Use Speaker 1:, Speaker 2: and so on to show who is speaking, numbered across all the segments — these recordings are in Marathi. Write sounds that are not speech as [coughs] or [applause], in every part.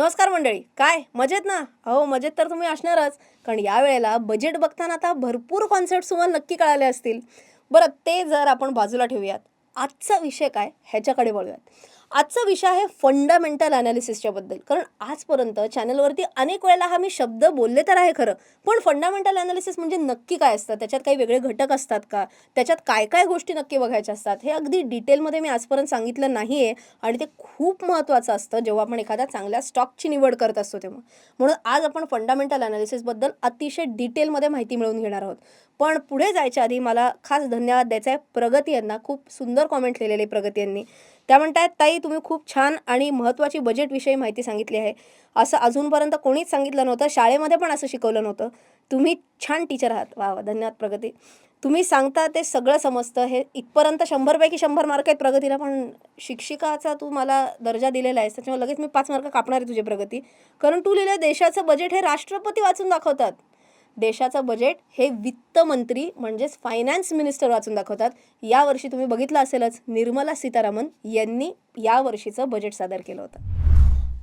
Speaker 1: नमस्कार मंडळी. काय? मजेत ना? अहो मजेत तर तुम्ही असणारच. कारण यावेळेला बजेट बघताना आता भरपूर कॉन्सेप्ट तुम्हाला नक्की कळाले असतील. बरं ते जर आपण बाजूला ठेवूयात. आजचा विषय काय? ह्याच्याकडे वळूयात. आजचा विषय आहे फंडामेंटल अनालिसिसच्या बद्दल. कारण आजपर्यंत चॅनलवरती अनेक वेळेला हा मी शब्द बोलले तर आहे खरं पण फंडामेंटल अनालिसिस म्हणजे नक्की काय असतं? त्याच्यात काही वेगळे घटक असतात का? त्याच्यात काय काय गोष्टी नक्की बघायच्या असतात? हे अगदी डिटेलमध्ये मी आजपर्यंत सांगितलं नाही आहे आणि ते खूप महत्त्वाचं असतं जेव्हा आपण एखाद्या चांगल्या स्टॉकची निवड करत असतो तेव्हा. म्हणून आज आपण फंडामेंटल अनालिसिसबद्दल अतिशय डिटेलमध्ये माहिती मिळवून घेणार आहोत. पण पुढे जायच्या आधी मला खास धन्यवाद द्यायचा आहे प्रगती यांना. खूप सुंदर कॉमेंट लिहिलेले प्रगती यांनी. त्या म्हणतायत ताई तुम्ही खूप छान आणि महत्त्वाची बजेटविषयी माहिती सांगितली आहे. असं अजूनपर्यंत कोणीच सांगितलं नव्हतं. शाळेमध्ये पण असं शिकवलं नव्हतं. तुम्ही छान टीचर आहात. वा वा धन्यवाद प्रगती. तुम्ही सांगता ते सगळं समजतं. हे इथपर्यंत शंभरपैकी शंभर मार्क आहेत प्रगतीला पण शिक्षिकाचा तू मला दर्जा दिलेला आहेस. त्याच्यामुळे लगेच मी पाच मार्क कापणार आहे तुझी प्रगती. कारण तू लिहिलं देशाचं बजेट हे राष्ट्रपती वाचून दाखवतात. देशाचं बजेट हे वित्त मंत्री म्हणजेच फायनान्स मिनिस्टर वाचून दाखवतात. यावर्षी तुम्ही बघितलं असेलच निर्मला सीतारामन यांनी यावर्षीचं बजेट सादर केलं होतं.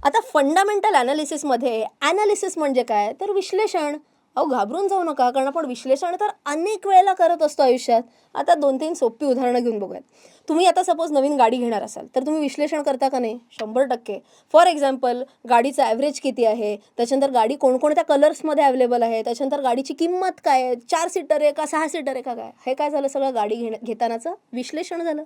Speaker 1: आता फंडामेंटल ॲनालिसिसमध्ये ॲनालिसिस म्हणजे काय? तर विश्लेषण. अहो घाबरून जाऊ नका कारण आपण विश्लेषण तर अनेक वेळेला करत असतो आयुष्यात. आता दोन तीन सोपी उदाहरणं घेऊन बघूयात. तुम्ही आता सपोज नवीन गाडी घेणार असाल तर तुम्ही विश्लेषण करता का नाही? शंभर टक्के. फॉर एक्झाम्पल गाडीचं ॲव्हरेज किती आहे? त्याच्यानंतर गाडी कोणकोणत्या कलर्समध्ये अवेलेबल आहे? त्याच्यानंतर गाडीची किंमत काय आहे? चार सीटर आहे का सहा सीटर आहे का काय? हे काय झालं सगळं गाडी घेण्या घेतानाचं विश्लेषण झालं.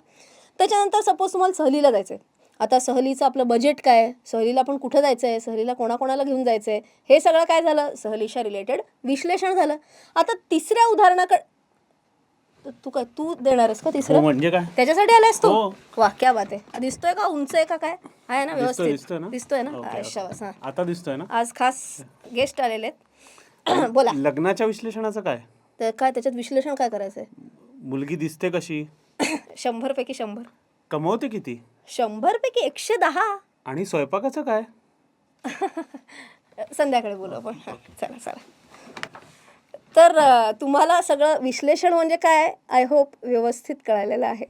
Speaker 1: त्याच्यानंतर सपोज तुम्हाला सहलीला जायचं आहे आता सहलीचं आपलं बजेट काय? सहलीला आपण कुठं जायचं आहे सहलीला कोणाकोणाला घेऊन जायचं आहे हे सगळं काय झालं? सहलीच्या रिलेटेड विश्लेषण झालं. आता तिसऱ्या उदाहरणाकडे तू काय तू देणारस का
Speaker 2: हो
Speaker 1: तिसरं
Speaker 2: म्हणजे काय?
Speaker 1: त्याच्यासाठी आलायस तू?
Speaker 2: हो.
Speaker 1: वा क्या बात आहे. दिसतोय का? उंच आहे का काय? आहे ना व्यवस्थित?
Speaker 2: दिसतोय ना?
Speaker 1: हा.
Speaker 2: आता दिसतोय ना?
Speaker 1: आज खास गेस्ट आलेले आहेत. [coughs] बोला.
Speaker 2: लग्नाच्या विश्लेषणाचं काय?
Speaker 1: तर काय त्याच्यात विश्लेषण काय करायचंय?
Speaker 2: मुलगी दिसते कशी? [coughs]
Speaker 1: शंभर पैकी शंभर.
Speaker 2: कमवते किती?
Speaker 1: शंभर पैकी एकशे दहा.
Speaker 2: आणि स्वयंपाकाचं काय? [laughs]
Speaker 1: संध्याकाळी बोलू आपण. हां चला चला. तर अं, तुम्हाला सगळं विश्लेषण म्हणजे काय? आय होप व्यवस्थित कळालेलं आहे.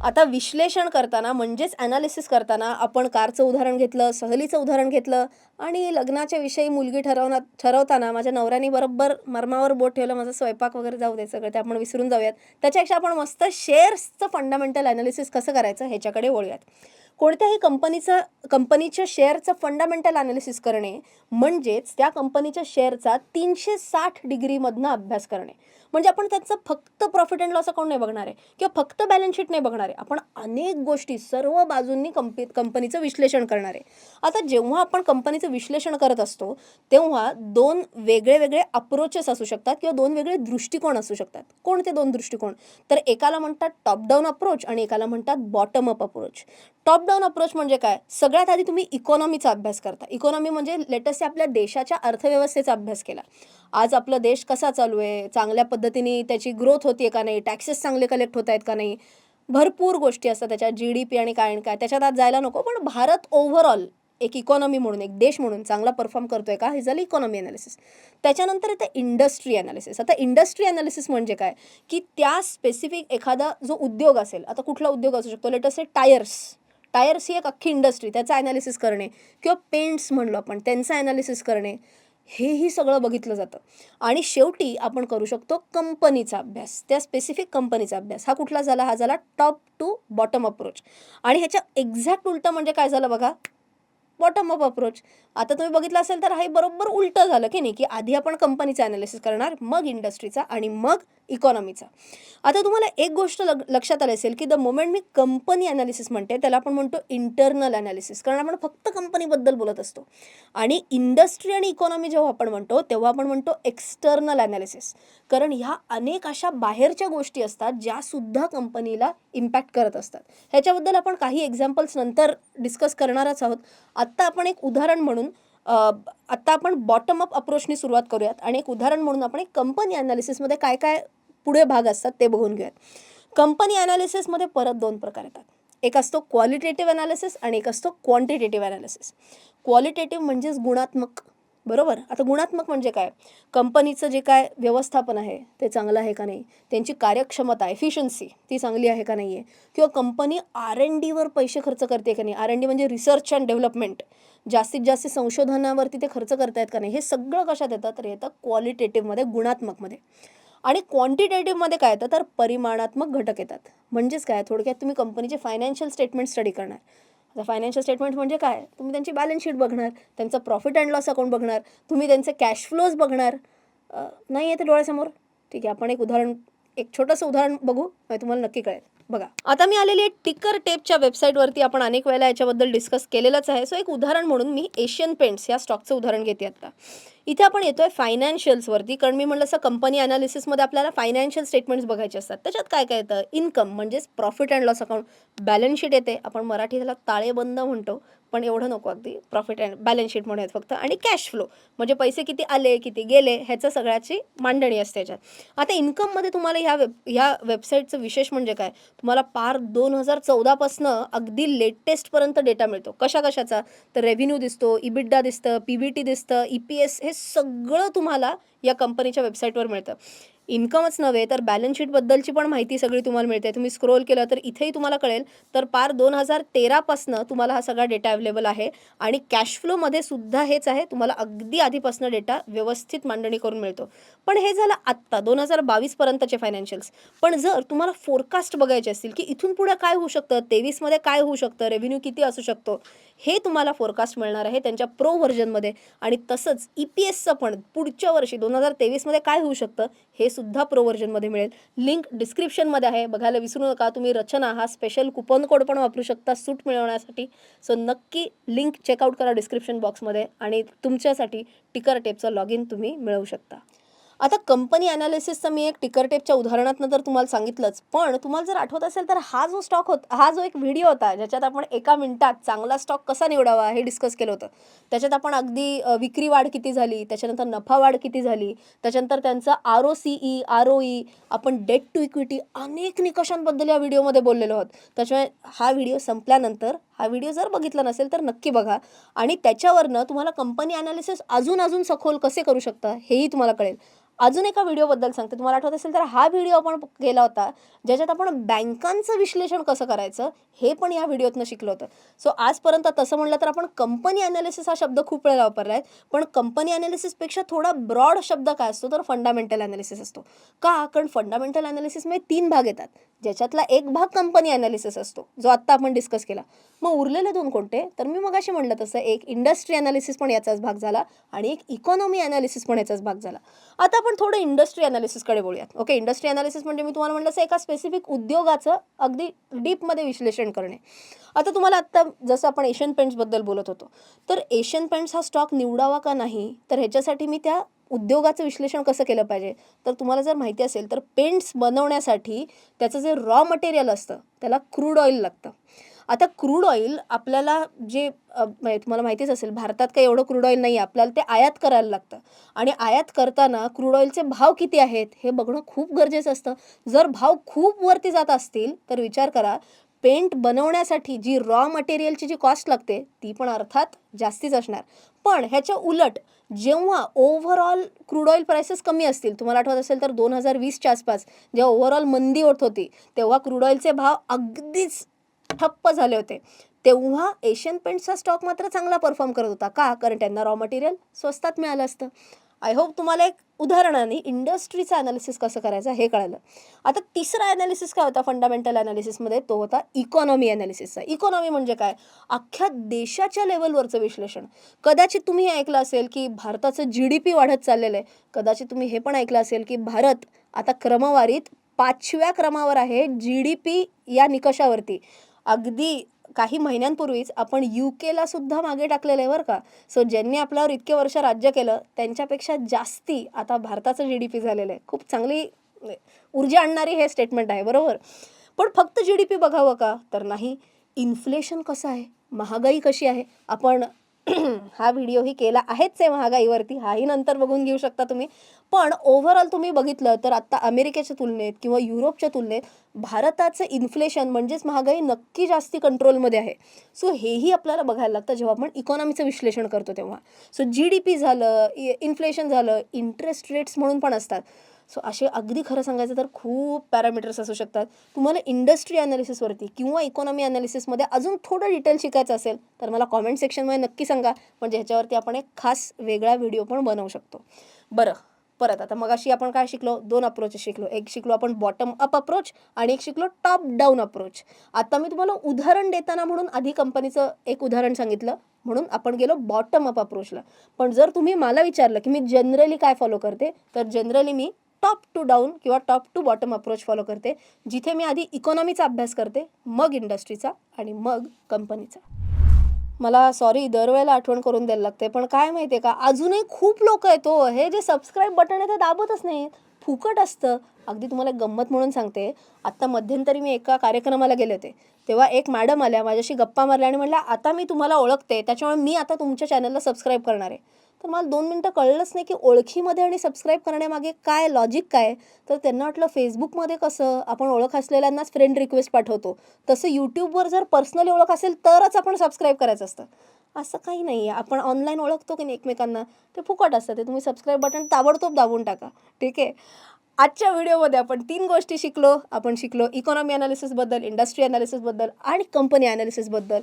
Speaker 1: आता विश्लेषण करताना म्हणजेच ॲनालिसिस करताना आपण कारचं उदाहरण घेतलं सहलीचं उदाहरण घेतलं आणि लग्नाच्या विषयी मुलगी ठरवना ठरवताना माझ्या नवऱ्याने बरोबर मर्मावर बोट ठेवलं माझा स्वयंपाक वगैरे जाऊ दे सगळं ते आपण विसरून जाऊयात. त्याच्यापेक्षा आपण मस्त शेअर्सचं फंडामेंटल ॲनालिसिस कसं करायचं ह्याच्याकडे वळूयात. कोणत्याही कंपनीचं कंपनीच्या शेअरचं फंडामेंटल ॲनालिसिस करणे म्हणजेच त्या कंपनीच्या शेअरचा तीनशे साठ डिग्रीमधनं अभ्यास करणे. म्हणजे आपण त्याचं फक्त प्रॉफिट अँड लॉस अकाउंट नाही बघणार आहे. किंवा फक्त बॅलन्स शीट नाही बघणार आहे. आपण अनेक गोष्टी सर्व बाजूंनी कंपनी कंपनीचं विश्लेषण करणार आहे. आता जेव्हा आपण कंपनीचं विश्लेषण करत असतो तेव्हा दोन वेगळे वेगळे अप्रोचेस असू शकतात किंवा दोन वेगळे दृष्टिकोन असू शकतात. कोणते दोन दृष्टिकोन? तर एकाला म्हणतात टॉप डाऊन अप्रोच आणि एकाला म्हणतात bottom up approach top down approach म्हणजे काय? सगळ्यात आधी तुम्ही इकॉनॉमीचा अभ्यास करता. इकॉनॉमी म्हणजे लेटेस्ट आपल्या देशाच्या अर्थव्यवस्थेचा अभ्यास केला. आज आपला देश कसा चालू आहे? चांगल्या पद्धतीने त्याची ग्रोथ होतीये का नाही? टॅक्सेस चांगले कलेक्ट होत आहेत का नाही? भरपूर गोष्टी असतात त्याच्यात. जी डी पी आणि काय आणि काय. त्याच्यात आज जायला नको पण भारत ओव्हरऑल एक इकॉनॉमी म्हणून एक देश म्हणून चांगला परफॉर्म करतोय का? हे झालं इकॉनॉमी अनालिसिस त्याच्यानंतर येतं इंडस्ट्री अनालिसिस आता इंडस्ट्री अनालिसिस म्हणजे काय? की त्या स्पेसिफिक एखादा जो उद्योग असेल आता कुठला उद्योग असू शकतो? लेट असे टायर्स टायर्स ही एक अख्खी इंडस्ट्री त्याचं ॲनालिसिस करणे. किंवा पेंट्स म्हणलो आपण त्यांचं ॲनालिसिस करणे. हेही सगळं बघितलं जातं. आणि शेवटी आपण करू शकतो कंपनीचा अभ्यास. त्या स्पेसिफिक कंपनीचा अभ्यास. हा कुठला झाला? हा झाला टॉप टू बॉटम अप्रोच आणि ह्याच्या एक्झॅक्ट उलटं म्हणजे काय झालं बघा? बॉटम अप अप्रोच आता तुम्ही बघितलं असेल तर हे बरोबर उलटं झालं की नाही की आधी आपण कंपनीचा ॲनालिसिस करणार मग इंडस्ट्रीचा आणि मग इकॉनॉमीचा आता तुम्हाला एक गोष्ट लग लक्षात आली असेल की द मोमेंट मी कंपनी अनालिसिस म्हणते त्याला आपण म्हणतो इंटरनल अनालिसिस कारण आपण फक्त कंपनीबद्दल बोलत असतो. आणि इंडस्ट्री आणि इकॉनॉमी जेव्हा आपण म्हणतो तेव्हा आपण म्हणतो एक्सटर्नल ॲनालिसिस कारण ह्या अनेक अशा बाहेरच्या गोष्टी असतात ज्या सुद्धा कंपनीला इम्पॅक्ट करत असतात. ह्याच्याबद्दल आपण काही एक्झाम्पल्स नंतर डिस्कस करणारच आहोत. आत्ता आपण एक उदाहरण म्हणून आत्ता आपण बॉटम अप अप्रोचनी सुरुवात करूयात आणि एक उदाहरण म्हणून आपण एक कंपनी अनालिसिसमध्ये काय काय पुढे भाग असतात ते बघून घेऊयात. कंपनी अनालिसिसमध्ये परत दोन प्रकार येतात. एक असतो क्वालिटेटिव्ह अनालिसिस आणि एक असतो क्वांटिटेटिव्ह अनालिसिस क्वालिटेटिव्ह म्हणजेच गुणात्मक बरोबर? आता गुणात्मक म्हणजे काय? कंपनीचं जे काय व्यवस्थापन आहे ते चांगलं आहे का नाही? त्यांची कार्यक्षमता एफिशियन्सी ती चांगली आहे का नाही आहे किंवा कंपनी आर एन डीवर पैसे खर्च करते का नाही? आर एन डी म्हणजे रिसर्च अँड डेव्हलपमेंट जास्तीत जास्त संशोधनावरती ते खर्च करतायत का नाही? हे सगळं कशात येतं? तर येतं क्वालिटेटिव्हमध्ये गुणात्मकमध्ये आणि क्वांटिटेटिव्हमध्ये काय येतं? तर परिमाणात्मक घटक येतात. म्हणजेच काय? थोडक्यात तुम्ही कंपनीचे फायनान्शियल स्टेटमेंट स्टडी करणार. आता फायनान्शियल स्टेटमेंट म्हणजे काय? तुम्ही त्यांची बॅलन्स शीट बघणार त्यांचं प्रॉफिट अँड लॉस अकाउंट बघणार तुम्ही त्यांचे कॅश फ्लोज बघणार. नाही नाही ते डोळ्यासमोर. ठीक आहे आपण एक उदाहरण एक छोटंसं उदाहरण बघू तुम्हाला नक्की कळेल. बघा आता मी आलेली आहे टिकर टेपच्या वेबसाईटवरती आपण अनेक वेळेला याच्याबद्दल डिस्कस केलेलंच आहे. सो एक उदाहरण म्हणून मी एशियन पेंट्स या स्टॉकचं उदाहरण घेते आता. इथे आपण येतोय फायनान्शियल्सवरती कारण मी म्हटलं असं कंपनी अनालिसिसमध्ये आपल्याला फायनान्शियल स्टेटमेंट्स बघायचे असतात. त्याच्यात काय काय येतं? इन्कम म्हणजेच profit and loss account balance sheet येते. आपण मराठी त्याला ताळेबंद म्हणतो पण एवढं नको अगदी. प्रॉफिट अँड बॅलन्स शीट म्हणूयात फक्त. आणि कॅश फ्लो म्हणजे पैसे किती आले किती गेले ह्याचं सगळ्याची मांडणी असते याच्यात. आता इन्कममध्ये तुम्हाला ह्या वेब ह्या वेबसाईटचं विशेष म्हणजे काय? तुम्हाला पार दोन हजार चौदापासनं अगदी लेटेस्टपर्यंत डेटा मिळतो. कशा कशाचा? तर रेव्हेन्यू दिसतो इबिड्डा दिसतं पी व्ही टी दिसतं ई पी एस हे सगळं तुम्हाला या कंपनीच्या वेबसाईटवर मिळतं. इन्कमच नव्हे तर बॅलन्स शीटबद्दलची पण माहिती सगळी तुम्हाला मिळते. तुम्ही स्क्रोल केलं तर इथेही तुम्हाला कळेल. तर पार दोन हजार तेरापासनं तुम्हाला हा सगळा डेटा अवेलेबल आहे आणि कॅश फ्लोमध्ये सुद्धा हेच आहे. तुम्हाला अगदी आधीपासनं डेटा व्यवस्थित मांडणी करून मिळतो. पण हे झालं आत्ता दोन हजार बावीसपर्यंतचे फायनान्शियल्स पण जर तुम्हाला फोरकास्ट बघायचे असतील की इथून पुढे काय होऊ शकतं तेवीसमध्ये काय होऊ शकतं रेव्हेन्यू किती असू शकतो हे तुम्हाला फोरकास्ट मिळणार आहे त्यांच्या प्रो व्हर्जनमध्ये आणि तसंच ई पी एसचं पण पुढच्या वर्षी दोन हजार तेवीसमध्ये काय होऊ शकतं हे सुद्धा प्रो व्हर्जनमध्ये मिळेल. लिंक डिस्क्रिप्शनमध्ये आहे. बघायला विसरू नका तुम्ही. रचना हा स्पेशल कुपन कोड पण वापरू शकता सूट मिळवण्यासाठी. सो नक्की लिंक चेकआउट करा डिस्क्रिप्शन बॉक्समध्ये आणि तुमच्यासाठी टिकर टेपचं लॉग इन तुम्ही मिळवू शकता. आता कंपनी अनालिसिसचं मी एक टिकर टेपच्या उदाहरणातनं तर तुम्हाला सांगितलंच. पण तुम्हाला जर आठवत असेल तर हा जो स्टॉक होता हा जो एक व्हिडिओ होता ज्याच्यात आपण एका मिनिटात चांगला स्टॉक कसा निवडावा हे डिस्कस केलं होतं. त्याच्यात आपण अगदी विक्री वाढ किती झाली त्याच्यानंतर नफा वाढ किती झाली त्याच्यानंतर त्यांचं R O C E R O E आपण डेट टू इक्विटी अनेक निकषांबद्दल या व्हिडिओमध्ये बोललेलो आहोत. त्याच्यामुळे हा व्हिडिओ संपल्यानंतर हा व्हिडिओ जर बघितला नसेल तर नक्की बघा. आणि त्याच्यावरनं तुम्हाला कंपनी अनालिसिस अजून अजून सखोल कसे करू शकता हेही तुम्हाला कळेल. अजून एका व्हिडिओबद्दल सांगते. तुम्हाला आठवत असेल तर हा व्हिडिओ आपण केला होता ज्याच्यात आपण बँकांचं विश्लेषण कसं करायचं हे पण या व्हिडिओतनं शिकलो होतं. सो आजपर्यंत तसं म्हणलं तर आपण कंपनी अनालिसिस हा शब्द खूप वेळेला वापरला आहे. पण कंपनी अनालिसिसपेक्षा थोडा ब्रॉड शब्द काय असतो तर फंडामेंटल अनालिसिस असतो. का? कारण फंडामेंटल अनालिसिसमध्ये तीन भाग येतात. ज्याच्यातला एक भाग कंपनी अनालिसिस असतो जो आत्ता आपण डिस्कस केला. मग उरलेले दोन कोणते? तर मी मग अशी म्हणलं तसं एक इंडस्ट्री अनालिसिस पण याचाच भाग झाला आणि एक इकॉनॉमी अनालिसिस पण याचाच भाग झाला. आता आपण थोडं इंडस्ट्री अनालिसिसकडे बोलूयात. ओके इंडस्ट्री अनालिसिस म्हणजे मी तुम्हाला म्हटलं असं एका स्पेसिफिक उद्योगाचं अगदी डीपमध्ये विश्लेषण करणे. आता तुम्हाला आत्ता जसं आपण एशियन पेंट्सबद्दल बोलत होतो तर एशियन पेंट्स हा स्टॉक निवडावा का नाही? तर ह्याच्यासाठी मी त्या उद्योगाचं विश्लेषण कसं केलं पाहिजे? तर तुम्हाला जर माहिती असेल तर पेंट्स बनवण्यासाठी त्याचं जे रॉ मटेरियल असतं त्याला क्रूड ऑइल लागतं. आता क्रूड ऑइल आपल्याला जे तुम्हाला माहितीच असेल भारतात काही एवढं क्रूड ऑइल नाही आहे आपल्याला ते आयात करायला लागतं. आणि आयात करताना क्रूड ऑइलचे भाव किती आहेत हे बघणं खूप गरजेचं असतं. जर भाव खूप वरती जात असतील तर विचार करा पेंट बनवण्यासाठी जी रॉ मटेरियलची जी कॉस्ट लागते ती पण अर्थात जास्तीच असणार. पण ह्याच्या उलट जेव्हा ओव्हरऑल क्रूड ऑइल प्राइसेस कमी असतील तुम्हाला आठवत असेल तर दोन हजार वीसच्या आसपास जेव्हा ओव्हरऑल मंदी होत होती तेव्हा क्रूड ऑइलचे भाव अगदीच ठप्प झाले होते. तेव्हा एशियन पेंट्सचा स्टॉक मात्र चांगला परफॉर्म करत होता. का? कारण त्यांना रॉ मटेरियल स्वस्तात मिळालं असतं. आय होप तुम्हाला एक उदाहरणाने इंडस्ट्रीचं अनालिसिस कसं करायचं हे कळालं. आता तिसरा अनालिसिस काय होता? फंडामेंटल अनालिसिसमध्ये तो होता इकॉनॉमी अनालिसिसचा इकॉनॉमी म्हणजे काय? अख्ख्या देशाच्या लेवलवरचं विश्लेषण. कदाचित तुम्ही हे ऐकलं असेल की भारताचं जी डी पी वाढत चाललेलं आहे. कदाचित तुम्ही हे पण ऐकलं असेल की भारत आता क्रमवारीत पाचव्या क्रमावर आहे जी डी पी या निकषावरती. अगदी काही महिन्यांपूर्वीच आपण यू केला सुद्धा मागे टाकलेलं आहे बरं का. सो ज्यांनी आपल्यावर इतके वर्ष राज्य केलं त्यांच्यापेक्षा जास्ती आता भारताचं जी डी पी झालेलं आहे. खूप चांगली म्हणजे ऊर्जा आणणारी हे स्टेटमेंट आहे बरोबर? पण फक्त जी डी पी बघावं का? तर नाही. इन्फ्लेशन कसं आहे? महागाई कशी आहे? आपण [clears throat] हा व्हिडिओही केला आहेच आहे महागाईवरती. हाही नंतर बघून घेऊ शकता तुम्ही. पण ओव्हरऑल तुम्ही बघितलं तर आत्ता अमेरिकेच्या तुलनेत किंवा युरोपच्या तुलनेत भारताचं इन्फ्लेशन म्हणजेच महागाई नक्की जास्ती कंट्रोलमध्ये आहे. सो हेही आपल्याला बघायला लागतं जेव्हा आपण इकॉनॉमीचं विश्लेषण करतो तेव्हा. सो जी डी पी झालं इन्फ्लेशन झालं इंटरेस्ट रेट्स म्हणून पण असतात. सो असे अगदी खरं सांगायचं तर खूप पॅरामीटर्स असू शकतात. तुम्हाला इंडस्ट्री अनालिसिसवरती किंवा इकॉनॉमी अनालिसिसमध्ये अजून थोडं डिटेल शिकायचं असेल तर मला कॉमेंट सेक्शनमध्ये नक्की सांगा. म्हणजे ह्याच्यावरती आपण एक खास वेगळा व्हिडिओ पण बनवू शकतो. बरं परत आता मग अशी आपण काय शिकलो? दोन अप्रोचेस शिकलो. एक शिकलो आपण बॉटम अप अप्रोच आणि एक शिकलो टॉप डाऊन अप्रोच आता मी तुम्हाला उदाहरण देताना म्हणून आधी कंपनीचं एक उदाहरण सांगितलं. म्हणून आपण गेलो बॉटम अप अप्रोचला पण जर तुम्ही मला विचारलं की मी जनरली काय फॉलो करते तर जनरली मी टॉप टू डाऊन किंवा top to bottom approach follow करते जिथे मी आधी इकॉनॉमीचा अभ्यास करते मग इंडस्ट्रीचा आणि मग कंपनीचा मला सॉरी दरवेळेला आठवण करून द्यायला लागते पण काय माहिती आहे का अजूनही खूप लोक आहेत हो हे जे सबस्क्राईब बटन आहे ते दाबतच नाहीत फुकट असतं. अगदी तुम्हाला एक गंमत म्हणून सांगते आत्ता मध्यंतरी मी एका कार्यक्रमाला गेले होते तेव्हा एक मॅडम आल्या माझ्याशी गप्पा मारल्या आणि म्हणल्या आता मी तुम्हाला ओळखते त्याच्यामुळे मी आता तुमच्या चॅनलला सबस्क्राईब करणार आहे. तर मला दोन मिनटं कळलंच नाही की ओळखीमध्ये आणि सबस्क्राईब करण्यामागे काय लॉजिक काय तर त्यांना वाटलं फेसबुकमध्ये कसं आपण ओळख असलेल्यांनाच फ्रेंड रिक्वेस्ट पाठवतो. तसं यूट्यूबवर जर पर्सनली ओळख असेल तरच आपण सबस्क्राईब करायचं असतं. असं काही नाही आहे. आपण ऑनलाईन ओळखतो की नाही एकमेकांना? ते फुकट असतं. ते तुम्ही सबस्क्राईब बटन ताबडतोब दाबून टाका. ठीक आहे? आजच्या व्हिडिओमध्ये आपण तीन गोष्टी शिकलो. आपण शिकलो इकॉनॉमी अनालिसिसबद्दल इंडस्ट्री अनालिसिसबद्दल आणि कंपनी अनालिसिसबद्दल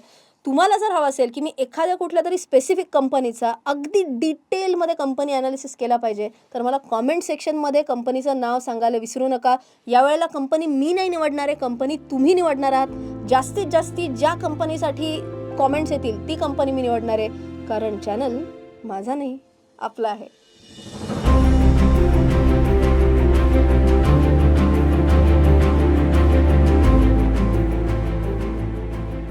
Speaker 1: तुम्हाला जर हवं असेल की मी एखाद्या कुठल्या तरी स्पेसिफिक कंपनीचा अगदी डिटेलमध्ये कंपनी अनालिसिस केला पाहिजे तर मला कॉमेंट सेक्शनमध्ये कंपनीचं नाव सांगायला विसरू नका. यावेळेला कंपनी मी नाही निवडणार आहे कंपनी तुम्ही निवडणार आहात. जास्तीत जास्ती ज्या कंपनीसाठी कॉमेंट्स येतील ती कंपनी मी निवडणार. आहे कारण चॅनल माझा नाही आपला आहे.